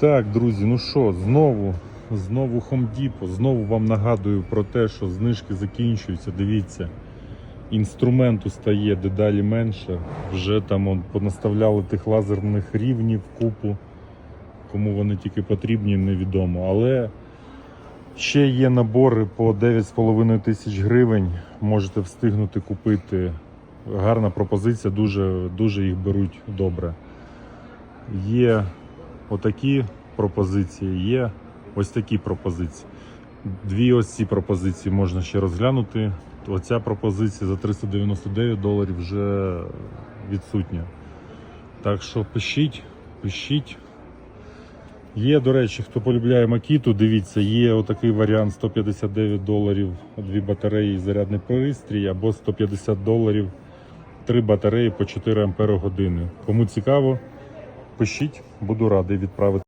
Так, друзі, ну що, знову, знову Depot, знову вам нагадую про те, що знижки закінчуються. Дивіться, інструменту стає дедалі менше. Вже там он, понаставляли тих лазерних рівнів купу. Кому вони тільки потрібні, невідомо. Але ще є набори по 9,5 тисяч гривень. Можете встигнути купити. Гарна пропозиція, дуже, дуже їх беруть добре. Є отакі пропозиції, є ось такі пропозиції. Дві ось ці пропозиції можна ще розглянути. Оця пропозиція за 399 доларів вже відсутня. Так що пишіть, пишіть. Є, до речі, хто полюбляє Макіту, дивіться, є отакий варіант 159 доларів, дві батареї і зарядний пристрій, або 150 доларів, три батареї по 4 ампери години. Кому цікаво, пишіть, буду радий відправити.